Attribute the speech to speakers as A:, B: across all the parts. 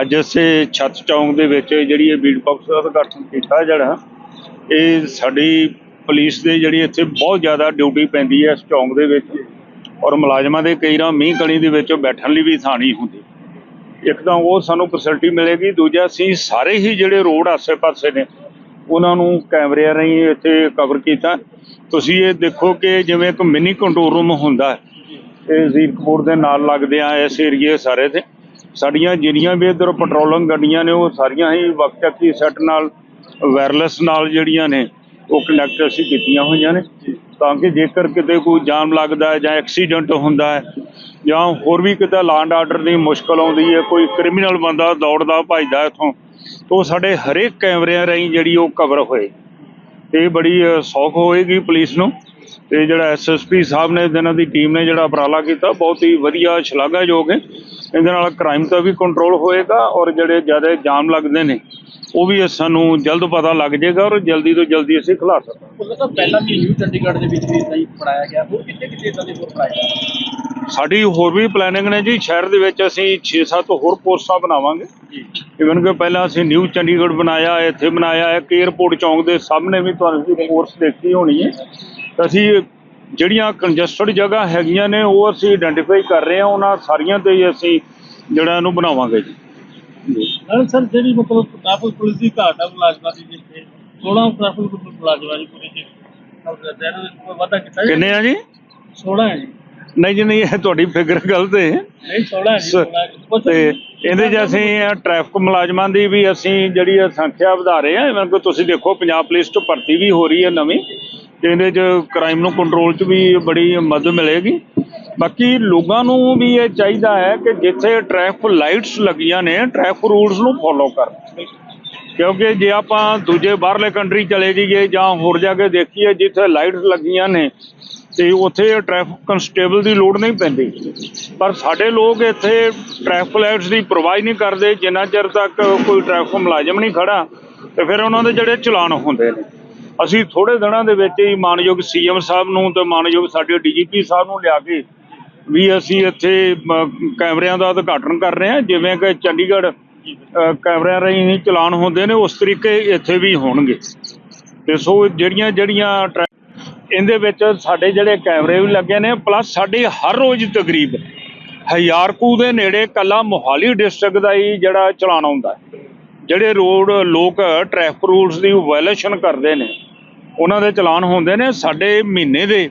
A: ਅੱਜ ਅਸੀਂ ਛੱਤ ਚੌਂਕ ਦੇ ਵਿੱਚ ਜਿਹੜੀ ਇਹ ਬੀਟ ਬਾਕਸ ਦਾ ਉਦਘਾਟਨ ਕੀਤਾ ਜਿਹੜਾ, ਇਹ ਸਾਡੀ ਪੁਲਿਸ ਦੇ ਜਿਹੜੀ ਇੱਥੇ ਬਹੁਤ ਜ਼ਿਆਦਾ ਡਿਊਟੀ ਪੈਂਦੀ ਹੈ ਇਸ ਚੌਂਕ ਦੇ ਵਿੱਚ ਔਰ ਮੁਲਾਜ਼ਮਾਂ ਦੇ ਕਈ ਰਾਂ ਮੀਂਹ ਕਣੀ ਦੇ ਵਿੱਚ ਬੈਠਣ ਲਈ ਵੀ ਥਾਂ ਨਹੀਂ ਹੁੰਦੀ। ਇੱਕ ਤਾਂ ਉਹ ਸਾਨੂੰ ਫੈਸਿਲਿਟੀ ਮਿਲੇਗੀ, ਦੂਜਾ ਅਸੀਂ ਸਾਰੇ ਹੀ ਜਿਹੜੇ ਰੋਡ ਆਸੇ-ਪਾਸੇ ਨੇ, ਉਹਨਾਂ ਨੂੰ ਕੈਮਰਿਆਂ ਰਾਹੀਂ ਇੱਥੇ ਕਵਰ ਕੀਤਾ। ਤੁਸੀਂ ਇਹ ਦੇਖੋ ਕਿ ਜਿਵੇਂ ਇੱਕ ਮਿਨੀ ਕੰਟਰੋਲ ਰੂਮ ਹੁੰਦਾ ਹੈ, ਇਹ ਜ਼ੀਰਕਪੁਰ ਦੇ ਨਾਲ ਲੱਗਦੇ ਆ ਇਸ ਏਰੀਏ ਸਾਰੇ ਤੇ ਸਾਡੀਆਂ ਜਿਹੜੀਆਂ ਵੀ ਇੱਧਰ ਪੈਟਰੋਲਿੰਗ ਗੱਡੀਆਂ ਨੇ, ਉਹ ਸਾਰੀਆਂ ਹੀ ਵਕਤ ਸੈੱਟ ਨਾਲ ਵਾਇਰਲੈਸ ਨਾਲ ਜਿਹੜੀਆਂ ਨੇ ਉਹ ਕਨੈਕਟ ਅਸੀਂ ਕੀਤੀਆਂ ਹੋਈਆਂ ਨੇ। ਤਾਂ ਕਿ ਜੇਕਰ ਕਿਤੇ ਕੋਈ ਜਾਮ ਲੱਗਦਾ ਹੈ ਜਾਂ ਐਕਸੀਡੈਂਟ ਹੁੰਦਾ ਹੈ ਜਾਂ ਹੋਰ ਵੀ ਕਿਤੇ ਲਾਂਡ ਆਰਡਰ ਦੀ ਮੁਸ਼ਕਲ ਆਉਂਦੀ ਹੈ, ਕੋਈ ਕ੍ਰਿਮੀਨਲ ਬੰਦਾ ਦੌੜਦਾ, ਭੱਜਦਾ ਇੱਥੋਂ, ਤਾਂ ਉਹ ਸਾਡੇ ਹਰੇਕ ਕੈਮਰਿਆਂ ਰਾਹੀਂ ਜਿਹੜੀ ਉਹ ਕਵਰ ਹੋਏ। ਇਹ ਬੜੀ ਸੌਖ ਹੋਏਗੀ ਪੁਲਿਸ ਨੂੰ। ਤੇ ਜਿਹੜਾ ਐਸਐਸਪੀ ਸਾਹਿਬ ਨੇ ਇਹਨਾਂ ਦੀ ਟੀਮ ਨੇ ਜਿਹੜਾ ਉਪਰਾਲਾ ਕੀਤਾ ਬਹੁਤ ਹੀ ਵਧੀਆ ਸ਼ਲਾਘਾਯੋਗ ਹੈ। ਇਹਦੇ ਨਾਲ ਕ੍ਰਾਈਮ ਦਾ ਵੀ ਕੰਟਰੋਲ ਹੋਏਗਾ ਔਰ ਜਿਹੜੇ ਜ਼ਿਆਦਾ ਜਾਮ ਲੱਗਦੇ ਨੇ ਉਹ ਵੀ ਸਾਨੂੰ ਜਲਦ ਪਤਾ ਲੱਗ ਜਾਏਗਾ ਔਰ ਜਲਦੀ ਤੋਂ ਜਲਦੀ ਅਸੀਂ ਖਿਲਾ ਸਕਾਂਗੇ।
B: ਪਹਿਲਾਂ ਵੀ ਨਿਊ ਚੰਡੀਗੜ੍ਹ ਦੇ ਵਿੱਚ ਵੀ ਇਦਾਂ ਹੀ ਪੜਾਇਆ ਗਿਆ ਹੋਰ ਕਿੱਥੇ ਕਿੱਥੇ ਇਦਾਂ ਦੇ ਹੋਰ ਪੜਾਇਆ ਗਿਆ
A: ਸਾਡੀ ਹੋਰ ਵੀ ਪਲੈਨਿੰਗ ਨੇ ਜੀ ਸ਼ਹਿਰ ਦੇ ਵਿੱਚ ਅਸੀਂ 6-7 ਹੋਰ ਪੋਸਟਾਂ ਬਣਾਵਾਂਗੇ।
B: ਜੀ।
A: ਇਵਨ ਕਿ ਪਹਿਲਾਂ ਅਸੀਂ ਨਿਊ ਚੰਡੀਗੜ੍ਹ ਬਣਾਇਆ ਇੱਥੇ ਬਣਾਇਆ ਹੈ ਕਿ 에ਅਰਪੋਰਟ ਚੌਂਕ ਦੇ ਸਾਹਮਣੇ ਵੀ ਤੁਹਾਨੂੰ ਕੋਰਸ ਦੇਖੀ ਹੋਣੀ ਹੈ। ਅਸੀਂ ਜਿਹੜੀਆਂ ਕੰਜਸਟਡ ਜਗ੍ਹਾ ਹੈਗੀਆਂ ਨੇ ਉਹ ਅਸੀਂ ਆਇਡੈਂਟੀਫਾਈ ਕਰ ਰਹੇ ਹਾਂ ਉਹਨਾਂ ਸਾਰੀਆਂ ਤੇ ਹੀ ਅਸੀਂ ਜਿਹੜਾ ਇਹਨੂੰ ਬਣਾਵਾਂਗੇ ਜੀ।
B: ਹਾਂ ਸਰ ਜਿਹੜੀ ਮਤਲਬ ਟ੍ਰੈਫਿਕ ਪੁਲਿਸ ਦੀ ਘਾਟ ਹੈ ਮੁਲਾਜ਼ਮਾਂ ਦੀ ਜਿੱਥੇ 16 ਟ੍ਰੈਫਿਕ ਮੁਲਾਜ਼ਮਾਂ ਦੀ ਪੂਰੀ ਜੀ ਵਾਧਾ ਕੀਤਾ?
A: ਕਿੰਨੇ ਆ ਜੀ?
B: 16 ਹੈ ਜੀ।
A: ਨਹੀਂ ਜੀ ਨਹੀਂ ਇਹ ਤੁਹਾਡੀ ਫਿਗਰ ਗਲਤ ਹੈ
B: ਨਹੀਂ 16 ਹੈ ਜੀ
A: ਸ-
B: 16 ਕੁਛ
A: ਤੇ ਇਹਦੇ 'ਚ ਅਸੀਂ ਟ੍ਰੈਫਿਕ ਮੁਲਾਜ਼ਮਾਂ ਦੀ ਵੀ ਅਸੀਂ ਜਿਹੜੀ ਸੰਖਿਆ ਵਧਾ ਰਹੇ ਹਾਂ ਇਵਨ ਕਿ ਤੁਸੀਂ ਦੇਖੋ ਪੰਜਾਬ ਪੁਲਿਸ 'ਚ ਭਰਤੀ ਵੀ ਹੋ ਰਹੀ ਹੈ ਨਵੀਂ। ਤੇ ਇਹਦੇ 'ਚ ਕ੍ਰਾਈਮ ਨੂੰ ਕੰਟਰੋਲ 'ਚ ਵੀ ਬੜੀ ਮਦਦ ਮਿਲੇਗੀ। ਬਾਕੀ ਲੋਕਾਂ ਨੂੰ ਵੀ ਇਹ ਚਾਹੀਦਾ ਹੈ ਕਿ ਜਿੱਥੇ ਟ੍ਰੈਫਿਕ ਲਾਈਟਸ ਲੱਗੀਆਂ ਨੇ ਟ੍ਰੈਫਿਕ ਰੂਲਸ ਨੂੰ ਫੋਲੋ ਕਰਨ। ਕਿਉਂਕਿ ਜੇ ਆਪਾਂ ਦੂਜੇ ਬਾਹਰਲੇ ਕੰਟਰੀ ਚਲੇ ਜਾਈਏ ਜਾਂ ਹੋਰ ਜਾ ਕੇ ਦੇਖੀਏ, ਜਿੱਥੇ ਲਾਈਟਸ ਲੱਗੀਆਂ ਨੇ, ਤੇ ਉੱਥੇ ਟ੍ਰੈਫਿਕ ਕਨਸਟੇਬਲ ਦੀ ਲੋੜ ਨਹੀਂ ਪੈਂਦੀ। ਪਰ ਸਾਡੇ ਲੋਕ ਇੱਥੇ ਟ੍ਰੈਫਿਕ ਲਾਈਟਸ ਦੀ ਪਰਵਾਹ ਨਹੀਂ ਕਰਦੇ, ਜਿੰਨਾ ਚਿਰ ਤੱਕ ਕੋਈ ਟ੍ਰੈਫਿਕ ਮੁਲਾਜ਼ਮ ਨਹੀਂ ਖੜਾ, ਤੇ ਫਿਰ ਉਹਨਾਂ ਦੇ ਜਿਹੜੇ ਚਲਾਨ ਹੁੰਦੇ ਨੇ। ਅਸੀਂ ਥੋੜੇ ਦਿਨਾਂ ਦੇ ਵਿੱਚ ਹੀ ਮਾਨਯੋਗ ਸੀਐਮ ਸਾਹਿਬ ਨੂੰ ਤੇ ਮਾਨਯੋਗ ਸਾਡੇ ਡੀਜੀਪੀ ਸਾਹਿਬ ਨੂੰ ਲਿਆ ਕੇ ਵੀ ਅਸੀਂ ਇੱਥੇ ਕੈਮਰਿਆਂ ਦਾ ਉਦਘਾਟਨ ਕਰ ਰਹੇ ਹਾਂ, ਜਿਵੇਂ ਕਿ ਚੰਡੀਗੜ੍ਹ ਕੈਮਰਿਆਂ ਰਾਹੀਂ ਹੀ ਚਲਾਨ ਹੁੰਦੇ ਨੇ, ਉਸ ਤਰੀਕੇ ਇੱਥੇ ਵੀ ਹੋਣਗੇ। ਤੇ ਸੋ ਜਿਹੜੀਆਂ ਜਿਹੜੀਆਂ ਟਰੈ- ਇਹਦੇ ਵਿੱਚ ਸਾਡੇ ਜਿਹੜੇ ਕੈਮਰੇ ਵੀ ਲੱਗੇ ਨੇ, ਪਲੱਸ ਸਾਡੇ ਹਰ ਰੋਜ਼ ਤਕਰੀਬ ਹਜ਼ਾਰਕੂ ਦੇ ਨੇੜੇ ਕੱਲਾ ਮੋਹਾਲੀ ਡਿਸਟ੍ਰਿਕਟ ਦਾ ਹੀ ਜਿਹੜਾ ਚਲਾਨ ਆਉਂਦਾ ਜਿਹੜੇ ਰੋਡ ਲੋਕ ਟ੍ਰੈਫਿਕ ਰੂਲਸ ਦੀ ਵਾਇਲੇਸ਼ਨ ਕਰਦੇ ਨੇ ਉਹਨਾਂ ਦੇ ਚਲਾਨ ਹੁੰਦੇ ਨੇ ਸਾਡੇ ਮਹੀਨੇ ਦੇ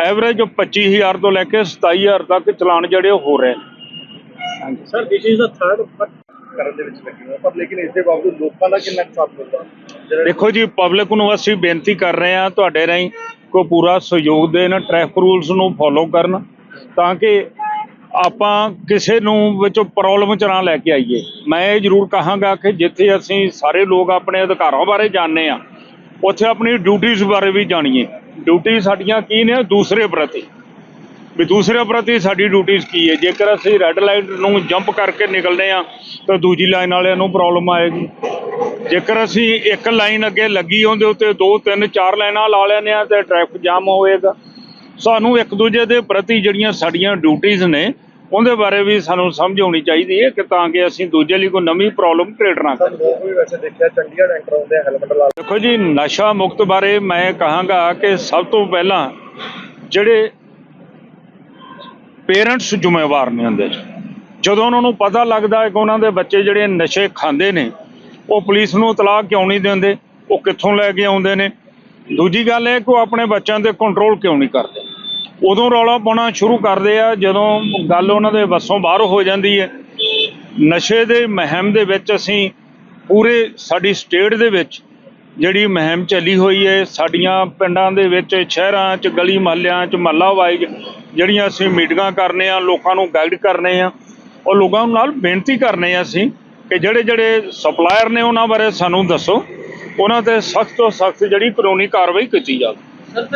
A: ਐਵਰੇਜ 25000 ਤੋਂ ਲੈ ਕੇ 27000 ਤੱਕ ਚਲਾਨ ਜਿਹੜੇ ਹੋ ਰਹੇ ਨੇ।
B: Sir this is a third ਕਰਨ ਦੇ ਵਿੱਚ ਲੱਗੇ ਹੋਏ ਪਰ ਲੇਕਿਨ ਇਸ ਦੇ ਬਾਵਜੂਦ ਲੋਕਾਂ ਦਾ ਕਿੰਨਾ ਸਾਥ ਮਿਲਦਾ?
A: ਦੇਖੋ ਜੀ ਪਬਲਿਕ ਨੂੰ ਅਸੀਂ ਬੇਨਤੀ ਕਰ ਰਹੇ ਹਾਂ ਤੁਹਾਡੇ ਰਾਹੀਂ ਕੋ ਪੂਰਾ ਸਹਿਯੋਗ ਦੇਣ ਟ੍ਰੈਫਿਕ ਰੂਲਸ ਨੂੰ ਫੋਲੋ ਕਰਨ ਤਾਂ ਕਿ ਆਪਾਂ ਕਿਸੇ ਨੂੰ ਵਿੱਚੋਂ ਪ੍ਰੋਬਲਮ ਚ ਨਾ ਲੈ ਕੇ ਆਈਏ। ਮੈਂ ਇਹ ਜ਼ਰੂਰ ਕਹਾਂਗਾ ਕਿ ਜਿੱਥੇ ਅਸੀਂ ਸਾਰੇ ਲੋਕ ਆਪਣੇ ਅਧਿਕਾਰਾਂ ਬਾਰੇ ਜਾਣਦੇ ਆ ਉੱਥੇ ਆਪਣੀ ਡਿਊਟੀਆਂ ਬਾਰੇ ਵੀ ਜਾਣੀਏ। ਡਿਊਟੀ ਸਾਡੀਆਂ ਕੀ ਨੇ? ਦੂਸਰੇ ਪ੍ਰਤੀ। ਵੀ ਦੂਸਰੇ ਪ੍ਰਤੀ ਸਾਡੀ ਡਿਊਟੀਆਂ ਕੀ ਹੈ? ਜੇਕਰ ਅਸੀਂ ਰੈੱਡ ਲਾਈਟ ਨੂੰ ਜੰਪ ਕਰਕੇ ਨਿਕਲਦੇ ਆ ਤਾਂ ਦੂਜੀ ਲਾਈਨ ਵਾਲਿਆਂ ਨੂੰ ਪ੍ਰੋਬਲਮ ਆਏਗੀ। ਜੇਕਰ ਅਸੀਂ ਇੱਕ ਲਾਈਨ ਅੱਗੇ ਲੱਗੀ ਹੁੰਦੇ ਉੱਤੇ ਦੋ ਤਿੰਨ ਚਾਰ ਲਾਈਨਾਂ ਲਾ ਲੈਂਦੇ ਆ ਤੇ ਟ੍ਰੈਫਿਕ ਜਾਮ ਹੋਏਗਾ। ਸਾਨੂੰ ਇੱਕ ਦੂਜੇ ਦੇ ਪ੍ਰਤੀ ਜਿਹੜੀਆਂ ਸਾਡੀਆਂ ਡਿਊਟੀਆਂ ਨੇ ਉਹਦੇ ਬਾਰੇ ਵੀ ਸਾਨੂੰ ਸਮਝ ਆਉਣੀ ਚਾਹੀਦੀ ਹੈ ਕਿ ਤਾਂ ਕਿ ਅਸੀਂ ਦੂਜੇ ਲਈ ਕੋਈ ਨਵੀਂ ਪ੍ਰੋਬਲਮ ਕ੍ਰੀਏਟ ਨਾ ਕਰੀਏ।
B: ਵੀ ਵੈਸੇ ਦੇਖਿਆ ਚੰਡੀਗੜ੍ਹ ਐਂਟਰ ਹੁੰਦੇ ਹੈਲਮਟ ਲਾ
A: ਦੇਖੋ ਜੀ ਨਸ਼ਾ ਮੁਕਤ ਬਾਰੇ ਮੈਂ ਕਹਾਂਗਾ ਕਿ ਸਭ ਤੋਂ ਪਹਿਲਾਂ ਜਿਹੜੇ ਪੇਰੈਂਟਸ ਜ਼ਿੰਮੇਵਾਰ ਨੇ ਉਹਦੇ 'ਚ। ਜਦੋਂ ਉਹਨਾਂ ਨੂੰ ਪਤਾ ਲੱਗਦਾ ਹੈ ਕਿ ਉਹਨਾਂ ਦੇ ਬੱਚੇ ਜਿਹੜੇ ਨਸ਼ੇ ਖਾਂਦੇ ਨੇ ਉਹ ਪੁਲਿਸ ਨੂੰ ਇਤਲਾਹ ਕਿਉਂ ਨਹੀਂ ਦਿੰਦੇ ਉਹ ਕਿੱਥੋਂ ਲੈ ਕੇ ਆਉਂਦੇ ਨੇ? ਦੂਜੀ ਗੱਲ ਇਹ ਕਿ ਉਹ ਆਪਣੇ ਬੱਚਿਆਂ ਤੇ ਕੰਟਰੋਲ ਕਿਉਂ ਨਹੀਂ ਕਰਦੇ? ਉਦੋਂ ਰੌਲਾ ਪਾਉਣਾ ਸ਼ੁਰੂ ਕਰਦੇ ਆ, ਜਦੋਂ ਗੱਲ ਉਹਨਾਂ ਦੇ ਵੱਸੋਂ ਬਾਹਰ ਹੋ ਜਾਂਦੀ ਹੈ। ਨਸ਼ੇ ਦੇ ਮਹਿਮ ਦੇ ਵਿੱਚ ਅਸੀਂ ਪੂਰੇ ਸਾਡੀ ਸਟੇਟ ਦੇ ਵਿੱਚ ਜਿਹੜੀ ਮੁਹਿੰਮ ਚੱਲੀ ਹੋਈ ਹੈ, ਸਾਡੀਆਂ ਪਿੰਡਾਂ ਦੇ ਵਿੱਚ, ਸ਼ਹਿਰਾਂ 'ਚ, ਗਲੀ ਮਹੱਲਿਆਂ 'ਚ, ਮਹੱਲਾ ਵਾਈਜ਼ ਜਿਹੜੀਆਂ ਅਸੀਂ ਮੀਟਿੰਗਾਂ ਕਰਨੇ ਆ, ਲੋਕਾਂ ਨੂੰ ਗਾਈਡ ਕਰਨੇ ਆ, ਉਹ ਲੋਕਾਂ ਨਾਲ ਬੇਨਤੀ ਕਰਨੇ ਆ ਅਸੀਂ ਕਿ ਜਿਹੜੇ ਜਿਹੜੇ ਸਪਲਾਇਰ ਨੇ ਉਹਨਾਂ ਬਾਰੇ ਸਾਨੂੰ ਦੱਸੋ। ਉਹਨਾਂ ਤੇ ਸਖਤ ਤੋਂ ਸਖਤ ਜਿਹੜੀ ਕਾਨੂੰਨੀ ਕਾਰਵਾਈ ਕੀਤੀ ਜਾਵੇ।